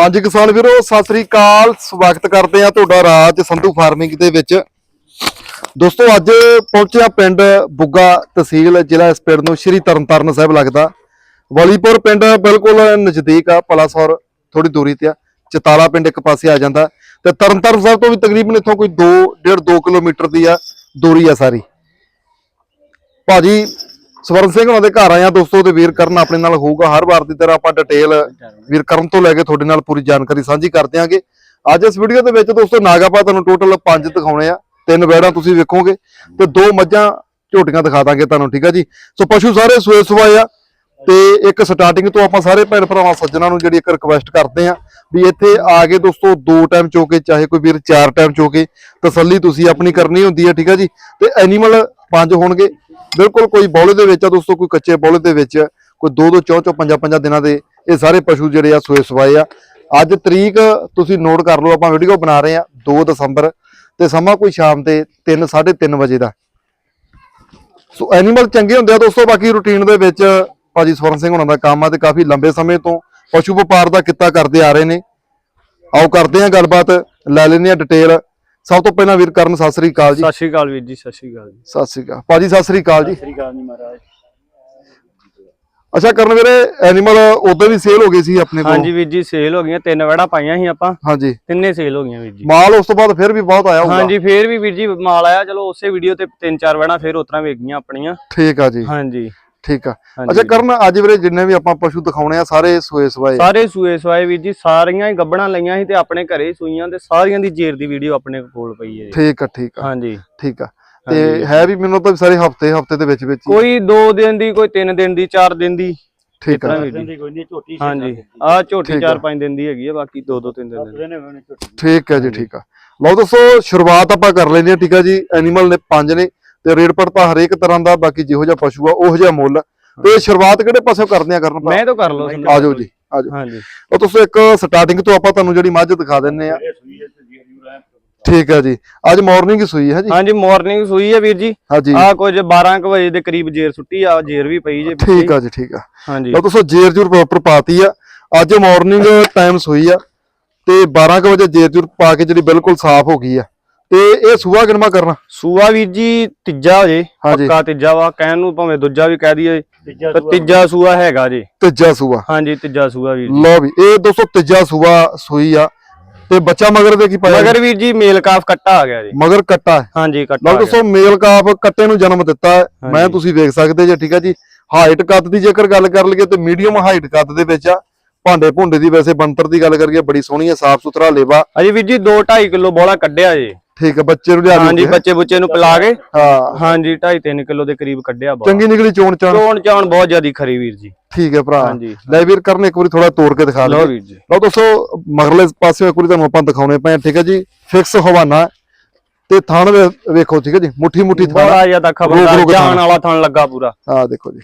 ਹਾਂਜੀ ਕਿਸਾਨ ਵੀਰੋ, ਸਤਿ ਸ੍ਰੀ ਅਕਾਲ। ਸਵਾਗਤ ਕਰਦੇ ਆ ਤੁਹਾਡਾ ਰਾਜ ਸੰਧੂ ਫਾਰਮਿੰਗ ਦੇ ਵਿੱਚ। ਦੋਸਤੋ, ਅੱਜ ਪਹੁੰਚਿਆ ਪਿੰਡ ਬੁੱਗਾ ਤਹਿਸੀਲ, ਜ਼ਿਲ੍ਹਾ ਇਸ ਪਿੰਡ ਨੂੰ ਸ਼੍ਰੀ ਤਰਨਤਾਰਨ ਸਾਹਿਬ ਲੱਗਦਾ। ਵਲੀਪੁਰ ਪਿੰਡ ਬਿਲਕੁਲ ਨਜ਼ਦੀਕ ਆ ਪਲਾਸੌਰ ਥੋੜੀ ਦੂਰੀ ਤੇ ਆ। ਚਤਾਲਾ ਪਿੰਡ ਇੱਕ ਪਾਸੇ ਆ ਜਾਂਦਾ। ਤੇ ਤਰਨਤਾਰਨ ਸਾਹਿਬ ਤੋਂ ਵੀ ਤਕਰੀਬਨ ਇੱਥੋਂ ਕੋਈ 2 1.5 2 ਕਿਲੋਮੀਟਰ ਦੀ ਆ, ਦੂਰੀ ਆ ਸਾਰੀ। ਭਾਜੀ ਸਵਰਨ ਸਿੰਘ ਉਹਨਾਂ ਦੇ ਘਰ ਆਇਆ, ਦੋਸਤੋ ਤੇ ਵੀਰ ਕਰਨ ਆਪਣੇ ਨਾਲ ਹੋਊਗਾ ਹਰ ਵਾਰ ਦੀ ਤਰ੍ਹਾਂ ਆਪਾਂ ਡਿਟੇਲ ਵੀਰ ਕਰਨ ਤੋਂ ਲੈ ਕੇ ਤੁਹਾਡੇ ਨਾਲ ਪੂਰੀ ਜਾਣਕਾਰੀ ਸਾਂਝੀ ਕਰ ਦਿਆਂਗੇ। ਅੱਜ ਇਸ ਵੀਡੀਓ ਦੇ ਵਿੱਚ ਦੋਸਤੋ ਨਾਗਾਪਾ ਤੁਹਾਨੂੰ ਟੋਟਲ 5 ਦਿਖਾਉਣੇ ਆ, ਤਿੰਨ ਵੈੜਾਂ ਤੁਸੀਂ ਵੇਖੋਗੇ ਤੇ ਦੋ ਮੱਝਾਂ ਝੋਟੀਆਂ ਦਿਖਾ ਦਾਂਗੇ ਤੁਹਾਨੂੰ, ਠੀਕ ਆ ਜੀ? ਸੋ ਪਸ਼ੂ ਸਾਰੇ ਸਵੇਰ ਸਵਾਏ ਆ ਤੇ ਇੱਕ ਸਟਾਰਟਿੰਗ ਤੋਂ ਆਪਾਂ ਸਾਰੇ ਭੈਣ ਭਰਾਵਾਂ, ਸੱਜਣਾ ਨੂੰ ਜਿਹੜੀ ਇੱਕ ਰਿਕਵੈਸਟ ਕਰਦੇ ਆ ਵੀ ਇੱਥੇ ਆ ਕੇ ਦੋਸਤੋ ਦੋ ਟਾਈਮ ਚੋਕੇ, ਚਾਹੇ ਕੋਈ ਵੀਰ ਚਾਰ ਟਾਈਮ ਚੋਕੇ, ਤਸੱਲੀ ਤੁਸੀਂ ਆਪਣੀ ਕਰਨੀ ਹੁੰਦੀ ਹੈ ਠੀਕ ਆ ਜੀ? ਤੇ ਐਨੀਮਲ ਪੰਜ ਹੋਣਗੇ। ਬਿਲਕੁਲ ਕੋਈ ਬੌਲੇ ਦੇ ਵਿੱਚ ਆ ਦੋਸਤੋ, ਕੋਈ ਕੱਚੇ ਬੌਲੇ ਦੇ ਵਿੱਚ ਕੋਈ ਦੋ ਦੋ, ਚੌ ਚੌ, ਪੰਜਾਂ ਪੰਜਾਂ ਦਿਨਾਂ ਦੇ ਇਹ ਸਾਰੇ ਪਸ਼ੂ ਜਿਹੜੇ ਆ ਸੋਏ ਸਵਾਏ ਆ। ਅੱਜ ਤਰੀਕ ਤੁਸੀਂ ਨੋਟ ਕਰ ਲਓ, ਆਪਾਂ ਵੀਡੀਓ ਬਣਾ ਰਹੇ ਆ 2 ਦਸੰਬਰ ਤੇ ਸਮਾਂ ਕੋਈ ਸ਼ਾਮ ਦੇ 3 3:30 ਵਜੇ ਦਾ। ਸੋ ਐਨੀਮਲ ਚੰਗੇ ਹੁੰਦੇ ਆ ਦੋਸਤੋ, ਬਾਕੀ ਰੂਟੀਨ ਦੇ ਵਿੱਚ ਭਾਜੀ ਸਵਰਨ ਸਿੰਘ ਹੁਣਾਂ ਦਾ ਕੰਮ ਆ ਤੇ ਕਾਫੀ ਲੰਬੇ ਸਮੇਂ ਤੋਂ ਪਸ਼ੂ ਵਪਾਰ ਦਾ ਕਿੱਤਾ ਕਰਦੇ ਆ ਰਹੇ ਨੇ। ਆਓ ਕਰਦੇ ਆ ਗੱਲਬਾਤ, ਲੈ ਲੈਂਦੇ ਆ ਡਿਟੇਲ ਸਭ ਤੋਂ ਪਹਿਲਾਂ ਵੀਰ ਕਰਨ ਸਤਿ ਸ੍ਰੀ ਅਕਾਲ ਜੀ। ਸਤਿ ਸ਼੍ਰੀ ਅਕਾਲ ਵੀਰ ਜੀ ਸਤਿ ਸ਼੍ਰੀ ਅਕਾਲ ਜੀ। ਸਤਿ ਸ੍ਰੀ ਅਕਾਲ। ਭਾਜੀ ਸਤਿ ਸ੍ਰੀ ਅਕਾਲ ਜੀ। ਸ੍ਰੀ ਅਕਾਲ ਜੀ ਮਹਾਰਾਜ। ਅੱਛਾ ਕਰਨ ਵੀਰੇ ਐਨੀਮਲ ਉਦੋਂ ਵੀ ਸੇਲ ਹੋ ਗਏ ਸੀ ਆਪਣੇ ਕੋਲ? ਹਾਂਜੀ ਵੀਰ ਜੀ ਸੇਲ ਹੋ ਗਈਆਂ ਤਿੰਨ ਵੜਾ ਪਾਈਆਂ ਸੀ ਆਪਾਂ। ਹਾਂਜੀ। ਤਿੰਨੇ ਸੇਲ ਹੋ ਗਈਆਂ ਵੀਰ ਜੀ। ਮਾਲ ਉਸ ਤੋਂ ਬਾਅਦ ਫਿਰ ਵੀ ਬਹੁਤ ਆਇਆ ਹੋਊਗਾ? ਹਾਂਜੀ ਫੇਰ ਵੀ ਵੀਰ ਜੀ ਮਾਲ ਆਇਆ ਚਲੋ ਉਸੇ ਵੀਡੀਓ ਤੇ ਤਿੰਨ ਚਾਰ ਵੜਾ ਫੇਰ ਉਤਰਾ ਵੇਖ ਗਈਆਂ ਆਪਣੀਆਂ। ਠੀਕ ਆ ਜੀ। ਹਾਂਜੀ। ਠੀਕ ਆ। ਅੱਛਾ ਕਰਨ ਅੱਜ ਵੀਰੇ ਜਿੰਨੇ ਵੀ ਆਪਾਂ ਪਸ਼ੂ ਦਿਖਾਉਣੇ ਆ ਸਾਰੇ ਸੋਏ ਸਵਾਏ। ਆ। ਸਾਰੇ ਸੂਏ ਸਵਾਏ ਵੀਰ ਜੀ ਸਾਰੀਆਂ ਹੀ ਗੱਬਣਾ ਲਈਆਂ ਸੀ ਤੇ ਆਪਣੇ ਘਰੇ ਹੀ ਸੂਈਆਂ ਤੇ ਸਾਰੀਆਂ ਦੀ ਜੇਰ ਦੀ ਵੀਡੀਓ ਆਪਣੇ ਕੋਲ ਪਈ ਹੈ ਠੀਕ ਆ ਠੀਕ ਆ। ਹਾਂਜੀ। ਠੀਕ ਆ। ਤੇ। ਹੈ ਵੀ ਮੈਨੂੰ ਤਾਂ ਸਾਰੇ ਹਫ਼ਤੇ ਹਫ਼ਤੇ ਦੇ ਵਿੱਚ ਵਿੱਚ ਹੀ। ਕੋਈ 2 ਦਿਨ ਦੀ ਕੋਈ 3 ਦਿਨ ਦੀ 4 ਦਿਨ ਦੀ। ਠੀਕ ਆ। ਹਾਂਜੀ। ਆ ਝੋਟੀ ਠੀਕ ਆ। 4-5 ਦਿਨ ਦੀ ਹੈਗੀ ਆ ਬਾਕੀ 2-2 3 ਦਿਨ ਦੀ। ਠੀਕ ਹੈ ਜੀ ਠੀਕ ਆ। ਲਓ ਦੋਸਤੋ ਸ਼ੁਰੂਆਤ ਆਪਾਂ ਕਰ ਲੈਂਦੇ ਹਾਂ ਠੀਕ ਆ ਜੀ। ਐਨੀਮਲ ਨੇ ਪੰਜ ਨੇ। ਤੇ ਰੇਟ ਪੜਤਾ ਹਰੇਕ ਤਰ੍ਹਾਂ ਦਾ ਬਾਕੀ ਜਿਹੋ ਜਿਹਾ ਪਸ਼ੂ ਆ ਉਹ ਜਿਹਾ ਮੁੱਲ ਤੇ ਸ਼ੁਰੂਆਤ ਕਿਹੜੇ ਪਾਸੇ ਕਰਦੇ ਆ ਕਰਨ ਮੈਂ ਤਾਂ ਕਰ ਲਓ ਆ ਜਾਓ ਜੀ ਆ ਜਾਓ ਹਾਂਜੀ। ਉਹ ਤੁਸੀਂ ਇੱਕ ਸਟਾਰਟਿੰਗ ਤੋਂ ਆਪਾਂ ਤੁਹਾਨੂੰ ਜਿਹੜੀ ਮੱਝ ਦਿਖਾ ਦਿੰਨੇ ਆ। ਠੀਕ ਹੈ ਜੀ ਅੱਜ ਮਾਰਨਿੰਗ ਸੂਈ ਹੈ ਜੀ? ਹਾਂਜੀ ਮਾਰਨਿੰਗ ਸੂਈ ਹੈ ਵੀਰ ਜੀ। ਹਾਂਜੀ। ਆ ਕੁਝ 12 ਕੁ ਵਜੇ ਦੇ ਕਰੀਬ ਜੇਰ ਸੁੱਟੀ ਆ ਜੇਰ ਵੀ ਪਈ ਜੇ। ਠੀਕ ਆ ਜੀ ਠੀਕ ਆ। ਹਾਂਜੀ। ਲਓ ਦੋਸਤੋ ਜੇਰ ਜੂਰ ਪ੍ਰੋਪਰ ਪਾਤੀ ਆ। ਅੱਜ ਮਾਰਨਿੰਗ ਟਾਈਮ ਸੋਈ ਆ। ਤੇ 12 ਕੁ ਵਜੇ ਜੇਰ ਜੂਰ ਪਾ ਕੇ ਜਿਹੜੀ ਬਿਲਕੁਲ ਸਾਫ਼ ਹੋ ਗਈ ਆ। ਤੇ ਇਹ ਸੂਆ ਕਿਨਮਾ ਕਰਨਾ? ਸੂਆ ਵੀਰ ਜੀ ਤੀਜਾ ਜੇ। ਪੱਕਾ ਤੀਜਾ ਵਾ ਕਹਿਣ ਨੂੰ ਭਾਵੇਂ ਦੂਜਾ ਵੀ ਕਹਿ ਦਈਏ ਤੇ ਤੀਜਾ ਸੂਆ ਹੈਗਾ ਜੀ। ਤੀਜਾ ਸੂਆ। ਹਾਂਜੀ ਤੀਜਾ ਸੂਆ ਵੀਰ ਜੀ। ਲਓ ਵੀ ਇਹ ਦੋਸਤੋ ਤੀਜਾ ਸੂਆ ਸੂਈ ਆ। ਤੇ ਬੱਚਾ ਮਗਰ ਦੇ ਕੀ ਪਾਇਆ? ਮਗਰ ਵੀਰ ਜੀ ਮੇਲ ਕਾਫ ਕੱਟਾ ਆ ਗਿਆ ਜੀ। ਮਗਰ ਕੱਟਾ ਹਾਂਜੀ ਕੱਟਾ ਲਓ ਆ। ਦੋਸਤੋ ਮੇਲ ਕਾਫ ਕੱਟੇ ਨੂੰ ਜਨਮ ਦਿੱਤਾ ਮੈਂ। ਤੁਸੀਂ ਵੇਖ ਸਕਦੇ ਜੇ ਠੀਕ ਹੈ ਜੀ? ਹਾਈਟ ਕੱਦ ਦੀ ਜੇਕਰ ਗੱਲ ਕਰ ਲਈਏ ਤੇ ਮੀਡੀਅਮ ਹਾਈਟ ਕੱਦ ਦੇ ਵਿੱਚ ਆ। ਭਾਂਡੇ ਭੁੰਡੇ ਦੀ ਵੈਸੇ ਬੰਤਰ ਦੀ ਗੱਲ ਕਰੀਏ ਬੜੀ ਸੋਹਣੀ ਹੈ ਸਾਫ਼ ਸੁਥਰਾ ਲੇਵਾ। ਅਜੇ ਵੀਰ ਜੀ 2.5 ਕਿਲੋ ਬੋਲਾ ਕੱਢਿਆ ਜੀ। ਠੀਕ ਹੈ ਬੱਚੇ ਨੂੰ ਲਿਆ ਹਾਂਜੀ ਬੱਚੇ ਬੁੱਚੇ ਨੂੰ ਪਿਲਾ ਕੇ। ਹਾਂ। ਹਾਂਜੀ 2.5 3 ਕਿਲੋ ਦੇ ਕਰੀਬ ਕੱਢਿਆ ਬੋਲਾ ਚੰਗੀ ਨਿਕਲੀ ਚੋਣ ਚਾਣ। ਚੋਣ ਚਾਣ ਬਹੁਤ ਜ਼ਿਆਦੀ ਖਰੀ ਵੀਰ ਜੀ। ਠੀਕ ਹੈ ਭਰਾ। ਲੈ ਵੀਰ ਕਰਨ ਇੱਕ ਵਾਰੀ ਥੋੜਾ ਤੋੜ ਕੇ ਦਿਖਾ ਲਓ ਲਓ ਵੀਰ ਜੀ। ਲਓ ਦੋਸਤੋ ਮਗਰਲੇ ਪਾਸੇ ਇੱਕ ਵਾਰੀ ਤੁਹਾਨੂੰ ਆਪਾਂ ਦਿਖਾਉਣੇ ਪਏ ਠੀਕ ਹੈ ਜੀ। ਫਿਕਸ ਹਵਾਨਾ ਤੇ ਥਣ ਵੇਖੋ ਠੀਕ ਹੈ ਜੀ। ਮੁੱਠੀ ਮੁੱਠੀ ਥਣ। ਬੜਾ ਜ਼ਿਆਦਾ ਖਬਰਦਾਰ ਜਾਣ। ਵਾਲਾ ਥਣ ਲੱਗਾ ਪੂਰਾ। ਆ ਦੇਖੋ ਜੀ।